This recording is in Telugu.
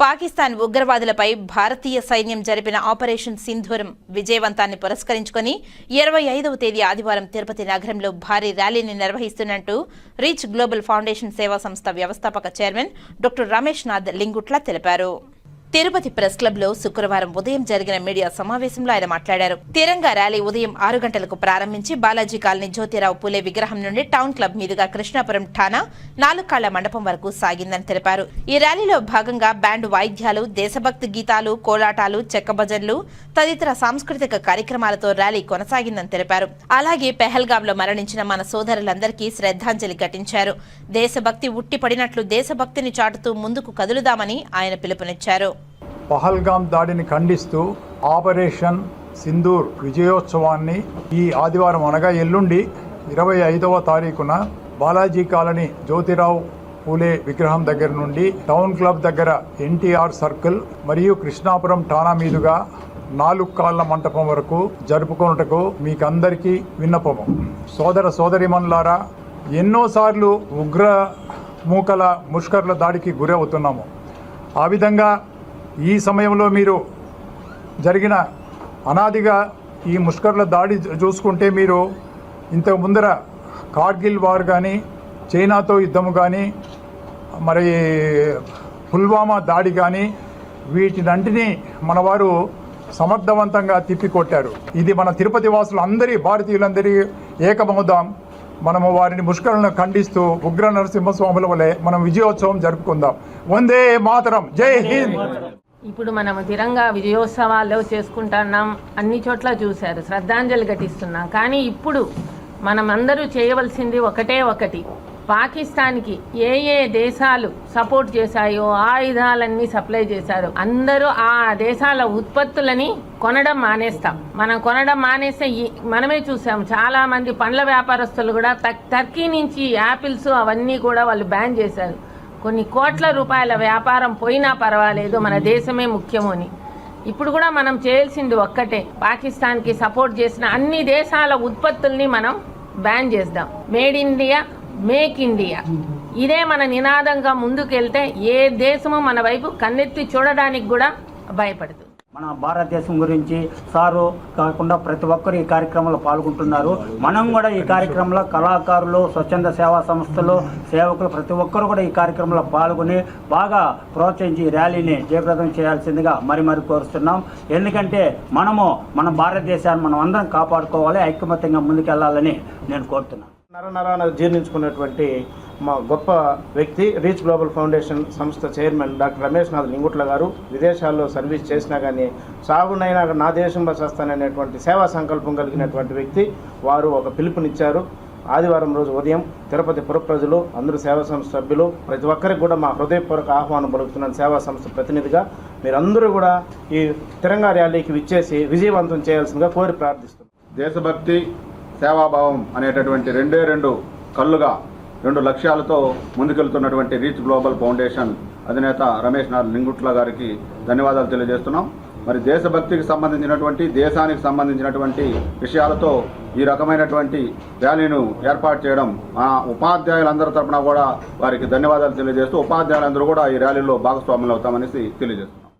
పాకిస్తాన్ ఉగ్రవాదులపై భారతీయ సైన్యం జరిపిన ఆపరేషన్ సింధూరం విజయవంతాన్ని పురస్కరించుకుని ఇరవై ఐదవ తేదీ ఆదివారం తిరుపతి నగరంలో భారీ ర్యాలీని నిర్వహిస్తున్నట్టు రీచ్ గ్లోబల్ ఫౌండేషన్ సేవా సంస్థ వ్యవస్థాపక చైర్మన్ డాక్టర్ రమేష్ నాథ్ లింగుట్ల తెలిపారు. తిరుపతి ప్రెస్ క్లబ్లో శుక్రవారం ఉదయం జరిగిన మీడియా సమావేశంలో ఆయన మాట్లాడారు. తిరంగా ర్యాలీ ఉదయం ఆరు గంటలకు ప్రారంభించి బాలాజీ కాలనీ జ్యోతిరావు పూలే విగ్రహం నుండి టౌన్ క్లబ్ మీదుగా కృష్ణాపురం ఠాణా నాలుకాళ్ళ మండపం వరకు సాగిందని తెలిపారు. ఈ ర్యాలీలో భాగంగా బ్యాండ్ వాయిద్యాలు దేశభక్తి గీతాలు కోలాటాలు చెక్క భజన్లు తదితర సాంస్కృతిక కార్యక్రమాలతో ర్యాలీ కొనసాగిందని తెలిపారు. అలాగే పెహల్గాం లో మరణించిన మన సోదరులందరికీ శ్రద్ధాంజలి ఘటించారు. దేశభక్తి ఉట్టిపడినట్లు దేశభక్తిని చాటుతూ ముందుకు కదులుదామని ఆయన పిలుపునిచ్చారు. పహల్గాం దాడిని ఖండిస్తూ ఆపరేషన్ సింధూర్ విజయోత్సవాన్ని ఈ ఆదివారం అనగా ఎల్లుండి ఇరవై ఐదవ తారీఖున బాలాజీ కాలనీ జ్యోతిరావు పూలే విగ్రహం దగ్గర నుండి టౌన్ క్లబ్ దగ్గర ఎన్టీఆర్ సర్కిల్ మరియు కృష్ణాపురం ఠాణా మీదుగా నాలుగు కాళ్ళ మంటపం వరకు జరుపుకొనుటకు మీకందరికీ విన్నపము. సోదర సోదరిమన్లారా ఎన్నోసార్లు ఉగ్ర మూకల ముష్కర్ల దాడికి గురవుతున్నాము. ఆ విధంగా ఈ సమయంలో మీరు జరిగిన అనాదిగా ఈ ముష్కర్ల దాడి చూ- చూసుకుంటే మీరు ఇంతకు ముందర కార్గిల్ వార్ కానీ చైనాతో యుద్ధము కానీ మరి పుల్వామా దాడి కానీ వీటినంటిని మనవారు సమర్థవంతంగా తిప్పికొట్టారు. ఇది మన తిరుపతి వాసులు అందరి భారతీయులందరి ఏకమవుదాం మనము వారిని ముష్కరులను ఖండిస్తూ ఉగ్ర నరసింహస్వాముల వలె మనం విజయోత్సవం జరుపుకుందాం. వందే మాతరం. జై హింద్. ఇప్పుడు మనం తిరంగా విజయోత్సవాల్లో చేసుకుంటున్నాం. అన్ని చోట్ల చూశారు. శ్రద్ధాంజలి ఘటిస్తున్నాం. కానీ ఇప్పుడు మనమందరూ చేయవలసింది ఒకటే ఒకటి. పాకిస్తాన్కి ఏ ఏ దేశాలు సపోర్ట్ చేశాయో ఆయుధాలన్నీ సప్లై చేశారు. అందరూ ఆ దేశాల ఉత్పత్తులని కొనడం మానేస్తాం. మనం కొనడం మానేస్తే ఈ- మనమే చూసాం. చాలా మంది పండ్ల వ్యాపారస్తులు కూడా టర్కీ నుంచి యాపిల్స్ అవన్నీ కూడా వాళ్ళు బ్యాన్ చేశారు. కొన్ని కోట్ల రూపాయల వ్యాపారం పోయినా పర్వాలేదు మన దేశమే ముఖ్యము అని ఇప్పుడు కూడా మనం చేయాల్సింది ఒక్కటే పాకిస్తాన్కి సపోర్ట్ చేసిన అన్ని దేశాల ఉత్పత్తుల్ని మనం బ్యాన్ చేద్దాం. Made India make India. ఇదే మన నినాదంగా ముందుకెళ్తే ఏ దేశము మన వైపు కన్నెత్తి చూడడానికి కూడా భయపడదు. మన భారతదేశం గురించి సారు కాకుండా ప్రతి ఒక్కరు ఈ కార్యక్రమంలో పాల్గొంటున్నారు. మనం కూడా ఈ కార్యక్రమంలో కళాకారులు స్వచ్ఛంద సేవా సంస్థలు సేవకులు ప్రతి ఒక్కరు కూడా ఈ కార్యక్రమంలో పాల్గొని బాగా ప్రోత్సహించి ర్యాలీని జయప్రదం చేయాల్సిందిగా మరి మరి కోరుస్తున్నాం ఎందుకంటే మనము మన భారతదేశాన్ని మనం అందరం కాపాడుకోవాలి ఐకమత్యంగా ముందుకెళ్ళాలని నేను కోరుతున్నాను. నరనరాన జీర్ణించుకున్నటువంటి మా గొప్ప వ్యక్తి రీచ్ గ్లోబల్ ఫౌండేషన్ సంస్థ చైర్మన్ డాక్టర్ రమేష్ నాథ్ లింగుట్ల గారు. విదేశాల్లో సర్వీస్ చేసినా కానీ సాగునైనా నా దేశంలో చేస్తాననేటువంటి సేవా సంకల్పం కలిగినటువంటి వ్యక్తి. వారు ఒక పిలుపునిచ్చారు. ఆదివారం రోజు ఉదయం తిరుపతి పురప్రజలు అందరూ సేవా సంస్థ సభ్యులు ప్రతి ఒక్కరికి కూడా మా హృదయపూర్వక ఆహ్వానం పలుకుతున్నాను సేవా సంస్థ ప్రతినిధిగా. మీరందరూ కూడా ఈ తిరంగా ర్యాలీకి విచ్చేసి విజయవంతం చేయాల్సిందిగా కోరి ప్రార్థిస్తున్నాను దేశభక్తి సేవాభావం అనేటటువంటి రెండే రెండు కళ్ళుగా రెండు లక్ష్యాలతో ముందుకెళ్తున్నటువంటి రీచ్ గ్లోబల్ ఫౌండేషన్ అధినేత రమేష్ నాథ్ లింగుట్ల గారికి ధన్యవాదాలు తెలియజేస్తున్నాం. మరి దేశభక్తికి సంబంధించినటువంటి దేశానికి సంబంధించినటువంటి విషయాలతో ఈ రకమైనటువంటి ర్యాలీను ఏర్పాటు చేయడం మా ఉపాధ్యాయులందరి తరఫున కూడా వారికి ధన్యవాదాలు తెలియజేస్తూ ఉపాధ్యాయులందరూ కూడా ఈ ర్యాలీలో భాగస్వాములు అవుతామనేసి తెలియజేస్తున్నాం.